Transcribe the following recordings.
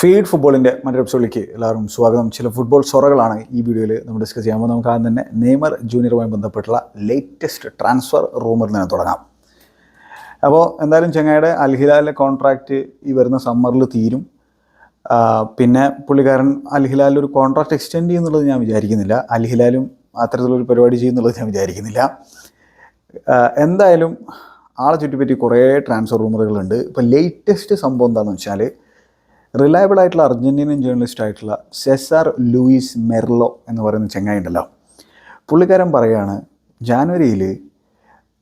Feed ഫുട്ബോളിന്റെ മറ്റൊരു എപ്പിസോഡിലേക്ക് എല്ലാവരും സ്വാഗതം. ചില ഫുട്ബോൾ സൊറകളാണ് ഈ വീഡിയോയിൽ നമ്മൾ ഡിസ്കസ് പോകുന്നത്. നമുക്ക് ആദ്യം തന്നെ നെയ്മർ ജൂനിയറുമായി ബന്ധപ്പെട്ടുള്ള ലേറ്റസ്റ്റ് ട്രാൻസ്ഫർ റൂമറിൽ നിന്ന് തുടങ്ങാം. അപ്പോൾ എന്തായാലും ചെങ്ങായുടെ അൽഹിലാലിലെ കോൺട്രാക്റ്റ് ഈ വരുന്ന സമ്മറിൽ തീരും. പിന്നെ പുള്ളിക്കാരൻ അൽഹിലാലിൽ ഒരു കോൺട്രാക്ട് എക്സ്റ്റെൻഡ് ചെയ്യുന്നുള്ളത് ഞാൻ വിചാരിക്കുന്നില്ല. അൽഹിലാലും അത്തരത്തിലൊരു പരിപാടി ചെയ്യുന്നുള്ളത് ഞാൻ വിചാരിക്കുന്നില്ല. എന്തായാലും ആളെ ചുറ്റിപ്പറ്റി കുറേ ട്രാൻസ്ഫർ റൂമറുകളുണ്ട് ഇപ്പോൾ ലേറ്റസ്റ്റ് സംഭവം എന്താണെന്ന് വെച്ചാൽ റിലയബിൾ ആയിട്ടുള്ള അർജന്റീനിയൻ ജേർണലിസ്റ്റ് ആയിട്ടുള്ള സെസാർ ലൂയിസ് മെർലോ എന്ന് പറയുന്ന ചെങ്ങായി ഉണ്ടല്ലോ. പുള്ളിക്കാരൻ പറയുകയാണ് ജാനുവരിയിൽ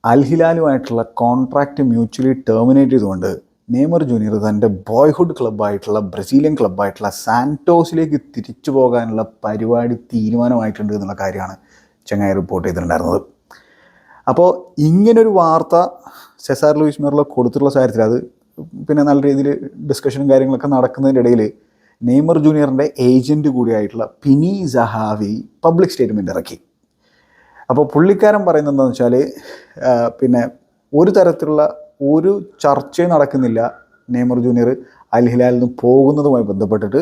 അൽഹിലാലുമായിട്ടുള്ള കോൺട്രാക്റ്റ് മ്യൂച്വലി ടെർമിനേറ്റ് ചെയ്തുകൊണ്ട് നെയ്മർ ജൂനിയർ തന്റെ ബോയ്ഹുഡ് ക്ലബ്ബായിട്ടുള്ള ബ്രസീലിയൻ ക്ലബ്ബായിട്ടുള്ള സാന്റോസിലേക്ക് തിരിച്ചു പോകാനുള്ള പരിപാടി തീരുമാനമായിട്ടുണ്ട് എന്നുള്ള കാര്യമാണ് ചെങ്ങായി റിപ്പോർട്ട് ചെയ്തിട്ടുണ്ടായിരുന്നത്. അപ്പോൾ ഇങ്ങനൊരു വാർത്ത സെസാർ ലൂയിസ് മെർലോ കൊടുത്തിട്ടുള്ള കാര്യത്തിൽ അത് പിന്നെ നല്ല രീതിയിൽ ഡിസ്കഷനും കാര്യങ്ങളൊക്കെ നടക്കുന്നതിന്റെ ഇടയിൽ നെയ്മർ ജൂനിയറിന്റെ ഏജന്റ് കൂടിയായിട്ടുള്ള പിനി സഹാവി പബ്ലിക് സ്റ്റേറ്റ്മെന്റ് ഇറക്കി. അപ്പോൾ പുള്ളിക്കാരൻ പറയുന്നത് എന്താണെന്ന് വെച്ചാൽ പിന്നെ ഒരു തരത്തിലുള്ള ഒരു ചർച്ചയും നടക്കുന്നില്ല നെയ്മർ ജൂനിയർ അൽ ഹിലാലിൽ നിന്ന് പോകുന്നതുമായി ബന്ധപ്പെട്ടിട്ട്.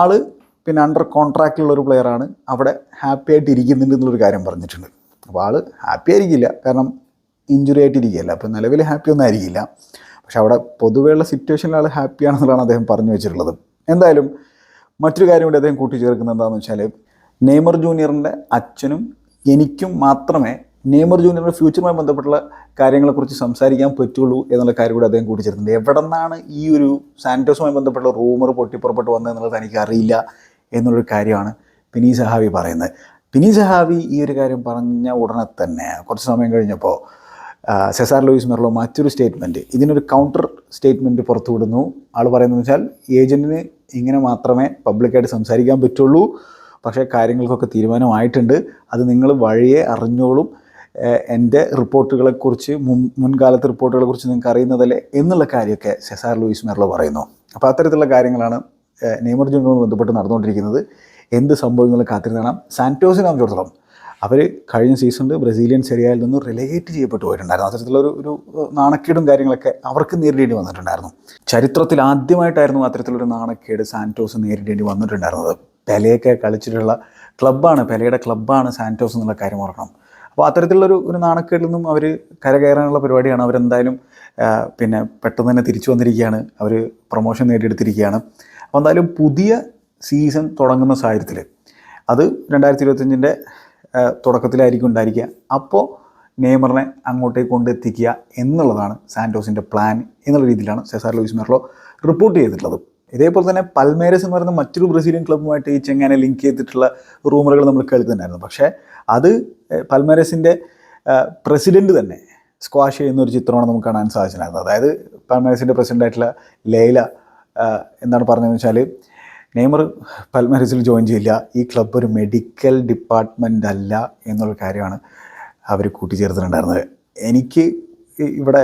ആൾ പിന്നെ അണ്ടർ കോൺട്രാക്റ്റിലുള്ള ഒരു പ്ലെയറാണ് അവിടെ ഹാപ്പി ആയിട്ട് ഇരിക്കുന്നുണ്ട് എന്നുള്ളൊരു കാര്യം പറഞ്ഞിട്ടുണ്ട്. അപ്പോൾ ആൾ ഹാപ്പി ആയിരിക്കില്ല. കാരണം ഇഞ്ചുറി ആയിട്ടിരിക്കുകയല്ല. അപ്പോൾ നിലവിൽ ഹാപ്പി ഒന്നും ആയിരിക്കില്ല. പക്ഷെ അവിടെ പൊതുവെയുള്ള സിറ്റുവേഷനിൽ ആൾ ഹാപ്പിയാണെന്നുള്ളതാണ് അദ്ദേഹം പറഞ്ഞു വെച്ചിട്ടുള്ളത്. എന്തായാലും മറ്റൊരു കാര്യം കൂടി അദ്ദേഹം കൂട്ടിച്ചേർക്കുന്നത് എന്താണെന്ന് വെച്ചാൽ നെയ്മർ ജൂനിയറിന്റെ അച്ഛനും എനിക്കും മാത്രമേ നെയ്മർ ജൂനിയറിന്റെ ഫ്യൂച്ചറുമായി ബന്ധപ്പെട്ടുള്ള കാര്യങ്ങളെക്കുറിച്ച് സംസാരിക്കാൻ പറ്റുള്ളൂ എന്നുള്ള കാര്യം കൂടി അദ്ദേഹം കൂട്ടിച്ചേർത്തിട്ടുണ്ട്. എവിടെ നിന്നാണ് ഈ ഒരു സാന്റോസുമായി ബന്ധപ്പെട്ട റൂമർ പൊട്ടിപ്പുറപ്പെട്ട് വന്നതെന്നുള്ളത് എനിക്ക് അറിയില്ല എന്നുള്ളൊരു കാര്യമാണ് പിനി സഹാവി പറയുന്നത്. പിനി സഹാവി ഈ ഒരു കാര്യം പറഞ്ഞ ഉടനെ തന്നെ കുറച്ച് സമയം കഴിഞ്ഞപ്പോൾ സെസാർ ലൂയിസ് മെർലോ മറ്റൊരു സ്റ്റേറ്റ്മെന്റ് ഇതിനൊരു കൗണ്ടർ സ്റ്റേറ്റ്മെന്റ് പുറത്തുവിടുന്നു ആൾ പറയുന്നത് വെച്ചാൽ ഏജന്റിന് ഇങ്ങനെ മാത്രമേ പബ്ലിക്കായിട്ട് സംസാരിക്കാൻ പറ്റുള്ളൂ. പക്ഷേ കാര്യങ്ങൾക്കൊക്കെ തീരുമാനമായിട്ടുണ്ട്. അത് നിങ്ങൾ വഴിയെ അറിഞ്ഞോളും. എന്റെ റിപ്പോർട്ടുകളെക്കുറിച്ച് മുൻ മുൻകാലത്തെ റിപ്പോർട്ടുകളെക്കുറിച്ച് നിങ്ങൾക്ക് അറിയുന്നതല്ലേ എന്നുള്ള കാര്യമൊക്കെ സെസാർ ലൂയിസ് മെർലോ പറയുന്നു. അപ്പോൾ അത്തരത്തിലുള്ള കാര്യങ്ങളാണ് നെയ്മർ ജൂനിയറുമായി ബന്ധപ്പെട്ട് നടന്നുകൊണ്ടിരിക്കുന്നത്. എന്ത് സംഭവങ്ങൾ കാത്തിരുന്നാണ് സാന്റോസിനെ സാന്റോസിനെ സംബന്ധിച്ചിടത്തോളം അവർ കഴിഞ്ഞ സീസണിൽ ബ്രസീലിയൻ സെറിയയിൽ നിന്ന് റിലേറ്റ് ചെയ്യപ്പെട്ടു പോയിട്ടുണ്ടായിരുന്നു. അത്തരത്തിലുള്ള ഒരു ഒരു നാണക്കേടും കാര്യങ്ങളൊക്കെ അവർക്ക് നേരിടേണ്ടി വന്നിട്ടുണ്ടായിരുന്നു. ചരിത്രത്തിൽ ആദ്യമായിട്ടായിരുന്നു അത്തരത്തിലൊരു നാണക്കേട് സാന്റോസ് നേരിടേണ്ടി വന്നിട്ടുണ്ടായിരുന്നത്. പെലയൊക്കെ കളിച്ചിട്ടുള്ള ക്ലബ്ബാണ് പെലയുടെ ക്ലബ്ബാണ് സാന്റോസ് എന്നുള്ള കാര്യം ഓർക്കണം. അപ്പോൾ അത്തരത്തിലുള്ളൊരു ഒരു നാണക്കേടിൽ നിന്നും അവർ കരകയറാനുള്ള പരിപാടിയാണ്. അവരെന്തായാലും പിന്നെ പെട്ടെന്ന് തന്നെ തിരിച്ചു വന്നിരിക്കുകയാണ്. അവർ പ്രൊമോഷൻ നേടിയെടുത്തിരിക്കുകയാണ്. അപ്പോൾ എന്തായാലും പുതിയ സീസൺ തുടങ്ങുന്ന സാഹചര്യത്തിൽ അത് രണ്ടായിരത്തി ഇരുപത്തഞ്ചിന്റെ തുടക്കത്തിലായിരിക്കും ഉണ്ടായിരിക്കുക. അപ്പോൾ നെയ്മറിനെ അങ്ങോട്ടേക്ക് കൊണ്ടെത്തിക്കുക എന്നുള്ളതാണ് സാന്റോസിന്റെ പ്ലാൻ എന്നുള്ള രീതിയിലാണ് സെസാർ ലൂയിസ് മെർലോ റിപ്പോർട്ട് ചെയ്തിട്ടുള്ളത്. ഇതേപോലെ തന്നെ പൽമേരസ് എന്ന് പറയുന്ന മറ്റൊരു ബ്രസീലിയൻ ക്ലബ്ബുമായിട്ട് ഈ ചെങ്ങനെ ലിങ്ക് ചെയ്തിട്ടുള്ള റൂമറുകൾ നമ്മൾ കേൾക്കുന്നുണ്ടായിരുന്നു പക്ഷേ അത് പൽമേരസിന്റെ പ്രസിഡന്റ് തന്നെ സ്ക്വാഷ് ചെയ്യുന്ന ഒരു ചിത്രമാണ് നമുക്ക് കാണാൻ സാധിച്ചിട്ടുണ്ടായിരുന്നത്. അതായത് പൽമേരസിന്റെ പ്രസിഡന്റായിട്ടുള്ള ലേല എന്താണ് പറഞ്ഞതെന്ന് വെച്ചാൽ നെയ്മർ പൽമരസിൽ ജോയിൻ ചെയ്യില്ല. ഈ ക്ലബ്ബ് ഒരു മെഡിക്കൽ ഡിപ്പാർട്ട്മെന്റ് അല്ല എന്നുള്ള കാര്യമാണ് അവർ കൂട്ടിച്ചേർത്തിട്ടുണ്ടായിരുന്നത്. എനിക്ക് ഇവിടെ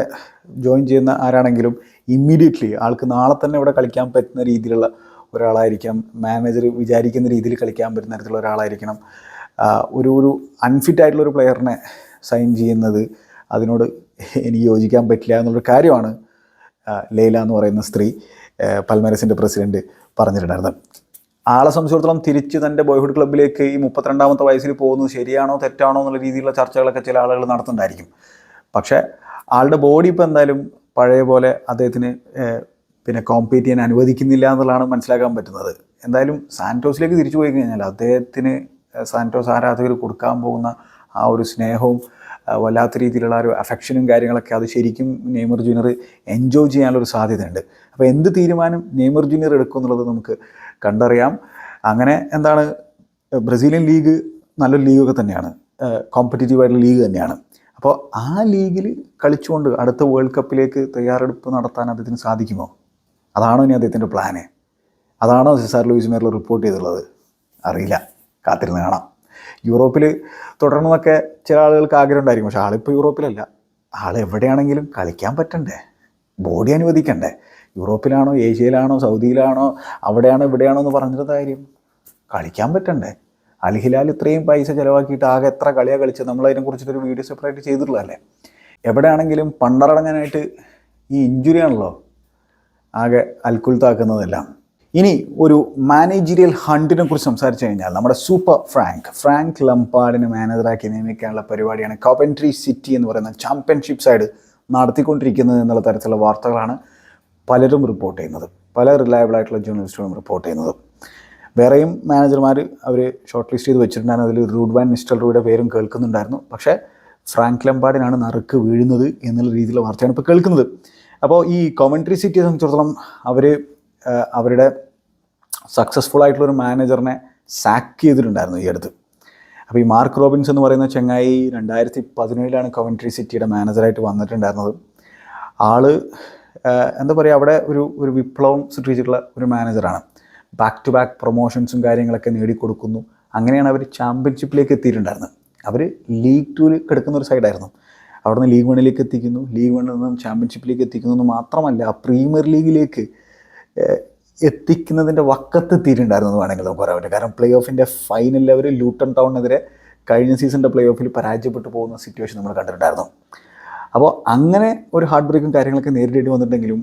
ജോയിൻ ചെയ്യുന്ന ആരാണെങ്കിലും ഇമ്മീഡിയറ്റ്ലി ആൾക്ക് നാളെ തന്നെ ഇവിടെ കളിക്കാൻ പറ്റുന്ന രീതിയിലുള്ള ഒരാളായിരിക്കാം. മാനേജർ വിചാരിക്കുന്ന രീതിയിൽ കളിക്കാൻ പറ്റുന്ന തരത്തിലുള്ള ഒരാളായിരിക്കണം. ഒരു ഒരു അൺഫിറ്റ് ആയിട്ടുള്ള ഒരു പ്ലെയറിനെ സൈൻ ചെയ്യുന്നത് അതിനോട് എനിക്ക് യോജിക്കാൻ പറ്റില്ല എന്നുള്ളൊരു കാര്യമാണ് ലൈല എന്ന് പറയുന്ന സ്ത്രീ പൽമരസിന്റെ പ്രസിഡന്റ്. പറഞ്ഞിട്ടുണ്ടായിരുന്നത്. ആളെ സംബന്ധിച്ചിടത്തോളം തിരിച്ച് തന്റെ ബോയ്ഹുഡ് ക്ലബ്ബിലേക്ക് ഈ മുപ്പത്തിരണ്ടാമത്തെ വയസ്സിൽ പോകുന്നത് ശരിയാണോ തെറ്റാണോ എന്നുള്ള രീതിയിലുള്ള ചർച്ചകളൊക്കെ ചില ആളുകൾ നടത്തുന്നുണ്ടായിരിക്കും. പക്ഷേ ആളുടെ ബോഡി ഇപ്പോൾ എന്തായാലും പഴയ പോലെ അദ്ദേഹത്തിന് പിന്നെ കോമ്പീറ്റ് ചെയ്യാൻ അനുവദിക്കുന്നില്ല എന്നുള്ളതാണ് മനസ്സിലാക്കാൻ പറ്റുന്നത്. എന്തായാലും സാന്റോസിലേക്ക് തിരിച്ചു പോയി കഴിഞ്ഞാൽ അദ്ദേഹത്തിന് സാന്റോസ് ആരാധകർ കൊടുക്കാൻ പോകുന്ന ആ ഒരു സ്നേഹവും വല്ലാത്ത രീതിയിലുള്ള ഒരു അഫെക്ഷനും കാര്യങ്ങളൊക്കെ അത് ശരിക്കും നെയ്മർ ജൂനിയർ എൻജോയ് ചെയ്യാനുള്ളൊരു സാധ്യതയുണ്ട്. അപ്പോൾ എന്ത് തീരുമാനം നെയ്മർ ജൂനിയർ എടുക്കും എന്നുള്ളത് നമുക്ക് കണ്ടറിയാം. അങ്ങനെ എന്താണ് ബ്രസീലിയൻ ലീഗ് നല്ലൊരു ലീഗൊക്കെ തന്നെയാണ്. കോമ്പറ്റീറ്റീവായിട്ടുള്ള ലീഗ് തന്നെയാണ്. അപ്പോൾ ആ ലീഗിൽ കളിച്ചുകൊണ്ട് അടുത്ത വേൾഡ് കപ്പിലേക്ക് തയ്യാറെടുപ്പ് നടത്താൻ അദ്ദേഹത്തിന് സാധിക്കുമോ? അതാണോ ഇനി അദ്ദേഹത്തിന്റെ പ്ലാന് അതാണോ സിസാർ ലൂയിസ് മേറിൽ റിപ്പോർട്ട് ചെയ്തിട്ടുള്ളത് അറിയില്ല. കാത്തിരുന്ന് കാണാം. യൂറോപ്പിൽ തുടരണമെന്നൊക്കെ ചില ആളുകൾക്ക് ആഗ്രഹം ഉണ്ടായിരിക്കും. പക്ഷേ ആളിപ്പോൾ യൂറോപ്പിലല്ല. ആൾ എവിടെയാണെങ്കിലും കളിക്കാൻ പറ്റണ്ടേ? ബോഡി അനുവദിക്കണ്ടേ? യൂറോപ്പിലാണോ ഏഷ്യയിലാണോ സൗദിയിലാണോ അവിടെയാണോ ഇവിടെയാണോ എന്ന് പറഞ്ഞിട്ട് കാര്യം? കളിക്കാൻ പറ്റണ്ടേ? അൽഹിലാൽ ഇത്രയും പൈസ ചിലവാക്കിയിട്ട് ആകെ എത്ര കളിയാണ് കളിച്ചത്? നമ്മൾ അതിനെക്കുറിച്ചിട്ടൊരു വീഡിയോ സെപ്പറേറ്റ് ചെയ്തിട്ടുള്ളതല്ലേ? എവിടെയാണെങ്കിലും പണ്ടറടങ്ങാനായിട്ട് ഈ ഇഞ്ചുറി ആകെ അൽക്കുൽത്താക്കുന്നതെല്ലാം ഇനി ഒരു മാനേജീരിയൽ ഹണ്ടിനെ കുറിച്ച് സംസാരിച്ചു കഴിഞ്ഞാൽ നമ്മുടെ സൂപ്പർ ഫ്രാങ്ക് ഫ്രാങ്ക് ലംപാഡിനെ മാനേജറാക്കി നിയമിക്കാനുള്ള പരിപാടിയാണ് കോവൻട്രി സിറ്റി എന്ന് പറയുന്ന ചാമ്പ്യൻഷിപ്പ് സൈഡ് നടത്തിക്കൊണ്ടിരിക്കുന്നത് എന്നുള്ള തരത്തിലുള്ള വാർത്തകളാണ് പലരും റിപ്പോർട്ട് ചെയ്യുന്നത്. പല റിലയബിൾ ആയിട്ടുള്ള ജേർണലിസ്റ്റുകളും റിപ്പോർട്ട് ചെയ്യുന്നത്. വേറെയും മാനേജർമാർ അവർ ഷോർട്ട് ലിസ്റ്റ് ചെയ്ത് വെച്ചിട്ടുണ്ടായിരുന്നു. അതിൽ റൂഡ് മിസ്റ്റർ റൂയുടെ പേരും കേൾക്കുന്നുണ്ടായിരുന്നു. പക്ഷേ ഫ്രാങ്ക് ലംബാർഡിനാണ് നറുക്ക് വീഴുന്നത് എന്നുള്ള രീതിയിലുള്ള വാർത്തയാണ് ഇപ്പോൾ കേൾക്കുന്നത്. അപ്പോൾ ഈ കോമൻട്രി സിറ്റിയെ സംബന്ധിച്ചിടത്തോളം അവർ അവരുടെ സക്സസ്ഫുൾ ആയിട്ടുള്ള ഒരു മാനേജറിനെ സാക്ക് ചെയ്തിട്ടുണ്ടായിരുന്നു ഈ അടുത്ത്. അപ്പോൾ ഈ മാർക്ക് റോബിൻസ് എന്ന് പറയുന്ന ചെങ്ങായി രണ്ടായിരത്തി പതിനേഴിലാണ് കവൻട്രി സിറ്റിയുടെ മാനേജറായിട്ട് വന്നിട്ടുണ്ടായിരുന്നത്. ആൾ എന്താ പറയുക അവിടെ ഒരു ഒരു വിപ്ലവം സൃഷ്ടിച്ചിട്ടുള്ള ഒരു മാനേജറാണ് ബാക്ക് ടു ബാക്ക് പ്രൊമോഷൻസും കാര്യങ്ങളൊക്കെ നേടിക്കൊടുക്കുന്നു. അങ്ങനെയാണ് അവർ ചാമ്പ്യൻഷിപ്പിലേക്ക് എത്തിയിട്ടുണ്ടായിരുന്നത്. അവർ ലീഗ് ടൂവിൽ കിടക്കുന്ന ഒരു സൈഡായിരുന്നു അവിടുന്ന് ലീഗ് വണ്ണിലേക്ക് എത്തിക്കുന്നു. ലീഗ് വണ്ണിൽ നിന്നും ചാമ്പ്യൻഷിപ്പിലേക്ക് എത്തിക്കുന്നു എന്ന് മാത്രമല്ല പ്രീമിയർ ലീഗിലേക്ക് എത്തിക്കുന്നതിന്റെ വക്കത്തെത്തിയിട്ടുണ്ടായിരുന്നു എന്ന് വേണമെങ്കിൽ നമുക്ക് പറയാൻ പറ്റും. കാരണം പ്ലേ ഓഫിന്റെ ഫൈനലിൽ അവർ ലൂട്ടൺ ടൗണിനെതിരെ കഴിഞ്ഞ സീസണിന്റെ പ്ലേ ഓഫിൽ പരാജയപ്പെട്ടു പോകുന്ന സിറ്റുവേഷൻ നമ്മൾ കണ്ടിട്ടുണ്ടായിരുന്നു. അപ്പോൾ അങ്ങനെ ഒരു ഹാർഡ് ബ്രേക്കും കാര്യങ്ങളൊക്കെ നേരിടേണ്ടി വന്നിട്ടുണ്ടെങ്കിലും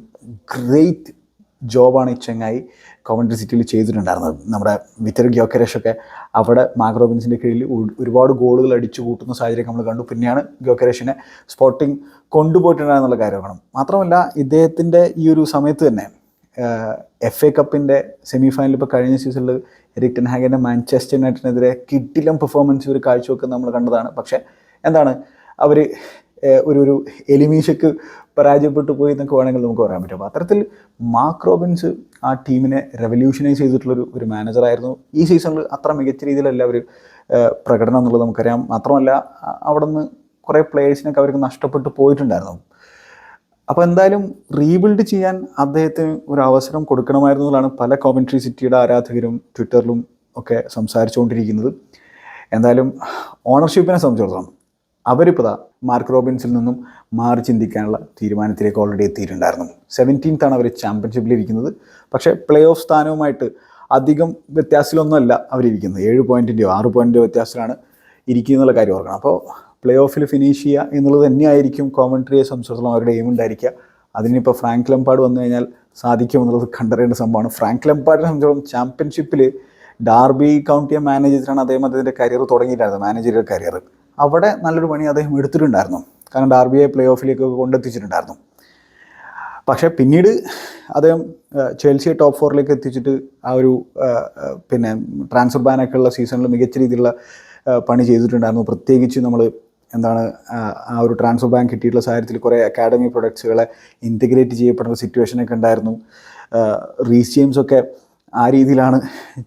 ഗ്രേറ്റ് ജോബാണ് ഈ ചെങ്ങായി കോമൻട്രി സിറ്റിയിൽ ചെയ്തിട്ടുണ്ടായിരുന്നത്. നമ്മുടെ വിത്തർ ഗ്യോക്കരേഷൊക്കെ അവിടെ മാഗ്രോബിൻസിന്റെ കീഴിൽ ഒരുപാട് ഗോളുകൾ അടിച്ചു കൂട്ടുന്ന സാഹചര്യം നമ്മൾ കണ്ടു. പിന്നെയാണ് ഗ്യോക്കരേഷിനെ സ്പോർട്ടിങ് കൊണ്ടുപോയിട്ടുണ്ടായിരുന്നുള്ള കാര്യം കാണും. മാത്രമല്ല ഇദ്ദേഹത്തിന്റെ ഈ ഒരു സമയത്ത് തന്നെ എഫ് എ കപ്പിന്റെ സെമി ഫൈനൽ ഇപ്പോൾ കഴിഞ്ഞ സീസണിൽ എറിക് ടെൻഹാഗിന്റെ മാഞ്ചസ്റ്റർ യുണൈറ്റഡിനെതിരെ കിട്ടിലും പെർഫോമൻസ് ഒരു കാഴ്ചവെക്കുന്ന നമ്മൾ കണ്ടതാണ്. പക്ഷേ എന്താണ്? അവർ ഒരു ഒരു എലിമീഷക്ക് പരാജയപ്പെട്ടു പോയി എന്നൊക്കെ വേണമെങ്കിൽ നമുക്ക് പറയാൻ പറ്റും. അപ്പോൾ അത്തരത്തിൽ മാർക്ക് റോബിൻസ് ആ ടീമിനെ റെവല്യൂഷനൈസ് ചെയ്തിട്ടുള്ളൊരു ഒരു മാനേജറായിരുന്നു ഈ സീസണിൽ അത്ര മികച്ച രീതിയിലല്ല അവർ പ്രകടനം എന്നുള്ളത് നമുക്കറിയാം. മാത്രമല്ല അവിടെ നിന്ന് കുറേ പ്ലേയേഴ്സിനൊക്കെ അവർക്ക് നഷ്ടപ്പെട്ടു പോയിട്ടുണ്ടായിരുന്നു. അപ്പോൾ എന്തായാലും റീബിൽഡ് ചെയ്യാൻ അദ്ദേഹത്തിന് ഒരു അവസരം കൊടുക്കണമായിരുന്നു എന്നുള്ളതാണ് പല കോമൻട്രി സിറ്റിയുടെ ആരാധകരും ട്വിറ്ററിലും ഒക്കെ സംസാരിച്ചുകൊണ്ടിരിക്കുന്നത്. എന്തായാലും ഓണർഷിപ്പിനെ സംബന്ധിച്ചിടത്തോളം അവരിപ്പോൾ മാർക്ക് റോബിൻസിൽ നിന്നും മാറി ചിന്തിക്കാനുള്ള തീരുമാനത്തിലേക്ക് ഓൾറെഡി എത്തിയിട്ടുണ്ടായിരുന്നു. സെവന്റീൻത്താണ് അവർ ചാമ്പ്യൻഷിപ്പിൽ ഇരിക്കുന്നത്. പക്ഷേ പ്ലേ ഓഫ് സ്ഥാനവുമായിട്ട് അധികം വ്യത്യാസത്തിലൊന്നുമല്ല അവരിരിക്കുന്നത്. ഏഴ് പോയിന്റിന്റെയോ ആറ് പോയിന്റിന്റെയോ വ്യത്യാസത്തിലാണ് ഇരിക്കുന്നുള്ള കാര്യം ഓർക്കണം. അപ്പോൾ പ്ലേ ഓഫിൽ ഫിനിഷ് ചെയ്യുക എന്നുള്ളത് തന്നെയായിരിക്കും കോമൻട്രിയെ സംബന്ധിച്ചിടത്തോളം അവരുടെ എയിം ഉണ്ടായിരിക്കുക. അതിനിപ്പോൾ ഫ്രാങ്ക് ലംപാഡ് വന്നു കഴിഞ്ഞാൽ സാധിക്കും എന്നുള്ളത് കണ്ടറിയേണ്ട സംഭവമാണ്. ഫ്രാങ്ക് ലംപാഡിനെ സംബന്ധിച്ചിടത്തോളം ചാമ്പ്യൻഷിപ്പിൽ ഡാർബി കൗണ്ടിയെ മാനേജ് അദ്ദേഹം അദ്ദേഹത്തിന്റെ കരിയർ തുടങ്ങിയിട്ടുണ്ടായിരുന്നത് മാനേജറിയൽ കരിയർ അവിടെ നല്ലൊരു പണി അദ്ദേഹം എടുത്തിട്ടുണ്ടായിരുന്നു. കാരണം ഡാർബിയെ പ്ലേ ഓഫിലേക്കൊക്കെ കൊണ്ടെത്തിച്ചിട്ടുണ്ടായിരുന്നു. പക്ഷേ പിന്നീട് അദ്ദേഹം ചേൽസിയെ ടോപ്പ് ഫോറിലേക്ക് എത്തിച്ചിട്ട് ആ ഒരു പിന്നെ ട്രാൻസ്ഫർ ബാനൊക്കെ ഉള്ള സീസണിൽ മികച്ച രീതിയിലുള്ള പണി ചെയ്തിട്ടുണ്ടായിരുന്നു. പ്രത്യേകിച്ച് നമ്മൾ എന്താണ് ആ, ഒരു ട്രാൻസ്ഫർ ബാങ്ക് കിട്ടിയിട്ടുള്ള സാഹചര്യത്തിൽ കുറേ അക്കാഡമി പ്രൊഡക്ട്സുകളെ ഇന്റഗ്രേറ്റ് ചെയ്യപ്പെടുന്ന സിറ്റുവേഷനൊക്കെ ഉണ്ടായിരുന്നു. റീസ് ജെയിംസ് ഒക്കെ ആ രീതിയിലാണ്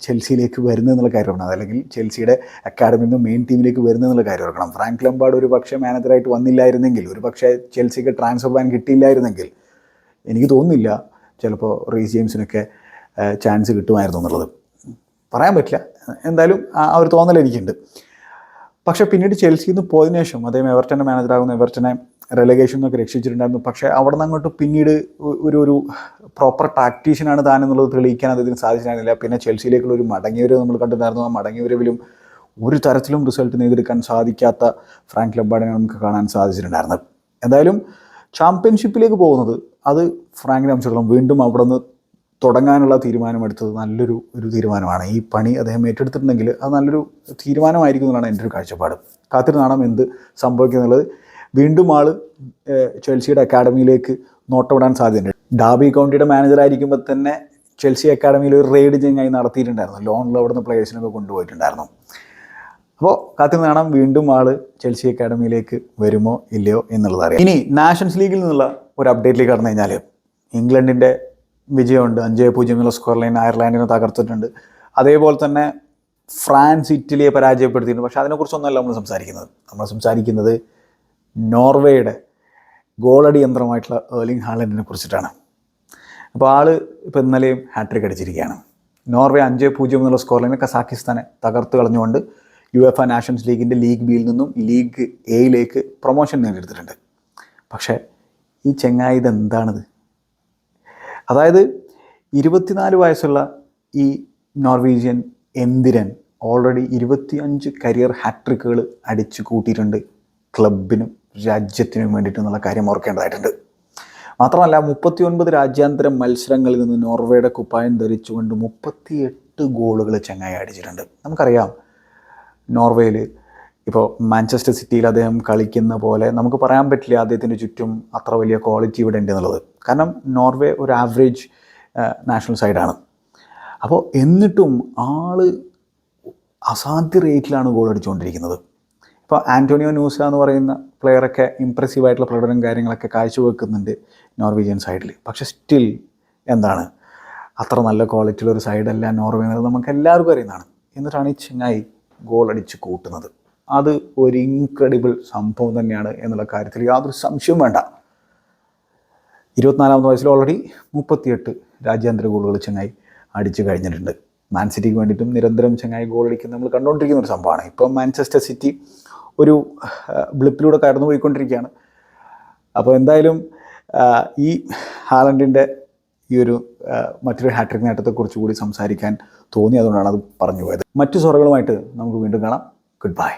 ചെൽസിയിലേക്ക് വരുന്നത് എന്നുള്ള കാര്യം ഓർക്കണം. അതല്ലെങ്കിൽ ചെൽസിയുടെ അക്കാഡമിയിൽ നിന്ന് മെയിൻ ടീമിലേക്ക് വരുന്നത് എന്നുള്ള കാര്യം ഓർക്കണം. ഫ്രാങ്ക് ലംബാർഡ് ഒരു പക്ഷേ മാനേജറായിട്ട് വന്നില്ലായിരുന്നെങ്കിൽ ഒരു പക്ഷേ ചെൽസിക്ക് ട്രാൻസ്ഫർ ബാങ്ക് കിട്ടിയില്ലായിരുന്നെങ്കിൽ എനിക്ക് തോന്നുന്നില്ല ചിലപ്പോൾ റീസ് ജെയിംസിനൊക്കെ ചാൻസ് കിട്ടുമായിരുന്നു എന്നുള്ളത്. പറയാൻ പറ്റില്ല. എന്തായാലും ആ ഒരു തോന്നൽ എനിക്കുണ്ട്. പക്ഷേ പിന്നീട് ചെൽസിയിൽ നിന്ന് പോയതിനു ശേഷം അദ്ദേഹം എവർട്ടന്റെ മാനേജറാകുന്ന എവർട്ടനെ റെലഗേഷൻ എന്നൊക്കെ രക്ഷിച്ചിട്ടുണ്ടായിരുന്നു. പക്ഷേ അവിടെ നിന്ന് അങ്ങോട്ട് പിന്നീട് ഒരു ഒരു പ്രോപ്പർ ടാക്ടീഷ്യനാണ് താൻ എന്നുള്ളത് തെളിയിക്കാൻ അദ്ദേഹത്തിന് സാധിച്ചിരുന്നില്ല. പിന്നെ ചെൽസിയിലേക്കുള്ള ഒരു മടങ്ങിയവരവ് നമ്മൾ കണ്ടിട്ടുണ്ടായിരുന്നു. ആ മടങ്ങിയവരവിലും ഒരു തരത്തിലും റിസൾട്ട് നേടിയെടുക്കാൻ സാധിക്കാത്ത ഫ്രാങ്ക് ലബാഡിനെ നമുക്ക് കാണാൻ സാധിച്ചിട്ടുണ്ടായിരുന്നത് എന്തായാലും ചാമ്പ്യൻഷിപ്പിലേക്ക് പോകുന്നത് അത് ഫ്രാങ്കിനെ സംബന്ധിച്ചിടത്തോളം വീണ്ടും അവിടെ നിന്ന് തുടങ്ങാനുള്ള തീരുമാനമെടുത്തത് നല്ലൊരു ഒരു തീരുമാനമാണ്. ഈ പണി അദ്ദേഹം ഏറ്റെടുത്തിട്ടുണ്ടെങ്കിൽ അത് നല്ലൊരു തീരുമാനമായിരിക്കും എന്നാണ് എന്റെ ഒരു കാഴ്ചപ്പാട്. കാത്തിരുന്ന് എന്ത് സംഭവിക്കുന്നുള്ളത് വീണ്ടും ആൾ ചെൽസിയുടെ അക്കാഡമിയിലേക്ക് നോട്ടമിടാൻ സാധ്യതയുണ്ട്. ഡാബി കൗണ്ടിയുടെ മാനേജർ ആയിരിക്കുമ്പോൾ തന്നെ ചെൽസി അക്കാഡമിയിൽ ഒരു റെയ്ഡ് ചെങ്ങായി നടത്തിയിട്ടുണ്ടായിരുന്നു. ലോണിൽ അവിടുന്ന് പ്ലേയേഴ്സിനൊക്കെ കൊണ്ടുപോയിട്ടുണ്ടായിരുന്നു. അപ്പോൾ കാത്തിരുന്ന് വീണ്ടും ആൾ ചെൽസി അക്കാഡമിയിലേക്ക് വരുമോ ഇല്ലയോ എന്നുള്ളത് അറിയാം. ഇനി നാഷൻസ് ലീഗിൽ നിന്നുള്ള ഒരു അപ്ഡേറ്റിലേക്ക് കടന്നു കഴിഞ്ഞാൽ ഇംഗ്ലണ്ടിന്റെ വിജയമുണ്ട്. അഞ്ച് പൂജ്യം എന്നുള്ള സ്കോർ ലൈൻ അയർലാൻഡിനെ തകർത്തിട്ടുണ്ട്. അതേപോലെ തന്നെ ഫ്രാൻസ് ഇറ്റലിയെ പരാജയപ്പെടുത്തിയിട്ടുണ്ട്. പക്ഷേ അതിനെക്കുറിച്ചൊന്നുമല്ല നമ്മൾ സംസാരിക്കുന്നത്. നമ്മൾ സംസാരിക്കുന്നത് നോർവേയുടെ ഗോളടി യന്ത്രമായിട്ടുള്ള ഏർലിംഗ് ഹാലൻഡിനെ കുറിച്ചിട്ടാണ്. അപ്പോൾ ആൾ ഇപ്പോൾ ഇന്നലെയും ഹാട്രിക് അടിച്ചിരിക്കുകയാണ്. നോർവേ അഞ്ച് പൂജ്യം എന്നുള്ള സ്കോർ ലൈനിൽ കസാഖിസ്ഥാനെ തകർത്ത് കളഞ്ഞുകൊണ്ട് യു എഫ് എ നാഷൻസ് ലീഗിന്റെ ലീഗ് ബിയിൽ നിന്നും ലീഗ് എയിലേക്ക് പ്രൊമോഷൻ നേടിയെടുത്തിട്ടുണ്ട്. പക്ഷേ ഈ ചെങ്ങായി ഇതെന്താണിത്? അതായത് ഇരുപത്തിനാല് വയസ്സുള്ള ഈ നോർവീജിയൻ എന്തിരൻ ഓൾറെഡി ഇരുപത്തിയഞ്ച് കരിയർ ഹാട്രിക്കുകൾ അടിച്ചു കൂട്ടിയിട്ടുണ്ട് ക്ലബിനും രാജ്യത്തിനും വേണ്ടിയിട്ട് എന്നുള്ള കാര്യം ഓർക്കേണ്ടതായിട്ടുണ്ട്. മാത്രമല്ല മുപ്പത്തി ഒൻപത് രാജ്യാന്തര മത്സരങ്ങളിൽ നിന്ന് നോർവേയുടെ കുപ്പായം ധരിച്ചുകൊണ്ട് മുപ്പത്തിയെട്ട് ഗോളുകൾ ചങ്ങായി അടിച്ചിട്ടുണ്ട്. നമുക്കറിയാം നോർവേയിൽ ഇപ്പോൾ മാഞ്ചസ്റ്റർ സിറ്റിയിൽ അദ്ദേഹം കളിക്കുന്ന പോലെ നമുക്ക് പറയാൻ പറ്റില്ല അദ്ദേഹത്തിന്റെ ചുറ്റും അത്ര വലിയ ക്വാളിറ്റി ഇവിടെ ഉണ്ട് എന്നുള്ളത് കാരണം നോർവേ ഒരു ആവറേജ് നാഷണൽ സൈഡാണ് അപ്പോൾ എന്നിട്ടും ആൾ അസാധ്യ റേറ്റിലാണ് ഗോൾ അടിച്ചുകൊണ്ടിരിക്കുന്നത്. ഇപ്പോൾ ആന്റോണിയോ ന്യൂസ എന്ന് പറയുന്ന പ്ലെയറൊക്കെ ഇമ്പ്രസീവ് ആയിട്ടുള്ള പ്രകടനം കാര്യങ്ങളൊക്കെ കാഴ്ചവെക്കുന്നുണ്ട് നോർവീജിയൻ സൈഡിൽ പക്ഷെ സ്റ്റിൽ എന്താണ്? അത്ര നല്ല ക്വാളിറ്റിയുള്ള ഒരു സൈഡല്ല നോർവേ എന്നുള്ളത് നമുക്ക് എല്ലാവർക്കും അറിയുന്നതാണ്. എന്നിട്ടാണ് ഈ ചെങ്ങായി ഗോൾ അടിച്ച് കൂട്ടുന്നത്. അത് ഒരു ഇൻക്രെഡിബിൾ സംഭവം തന്നെയാണ് എന്നുള്ള കാര്യത്തിൽ യാതൊരു സംശയവും വേണ്ട. ഇരുപത്തിനാലാമത്തെ വയസ്സിൽ ഓൾറെഡി മുപ്പത്തിയെട്ട് രാജ്യാന്തര ഗോളുകൾ ചെങ്ങായി അടിച്ചു കഴിഞ്ഞിട്ടുണ്ട്. മാൻ സിറ്റിക്ക് വേണ്ടിയിട്ടും നിരന്തരം ചെങ്ങായി ഗോൾ അടിക്കുന്ന നമ്മൾ കണ്ടുകൊണ്ടിരിക്കുന്ന ഒരു സംഭവമാണ്. ഇപ്പം മാഞ്ചസ്റ്റർ സിറ്റി ഒരു ബ്ലിപ്പിലൂടെ കടന്നു പോയിക്കൊണ്ടിരിക്കുകയാണ്. അപ്പോൾ എന്തായാലും ഈ ഹാലൻഡിന്റെ ഈ ഒരു മറ്റൊരു ഹാട്രിക് നേട്ടത്തെക്കുറിച്ച് കൂടി സംസാരിക്കാൻ തോന്നി അതുകൊണ്ടാണ് അത് പറഞ്ഞു പോയത്. മറ്റു സ്വറകളുമായിട്ട് നമുക്ക് വീണ്ടും കാണാം. Good bye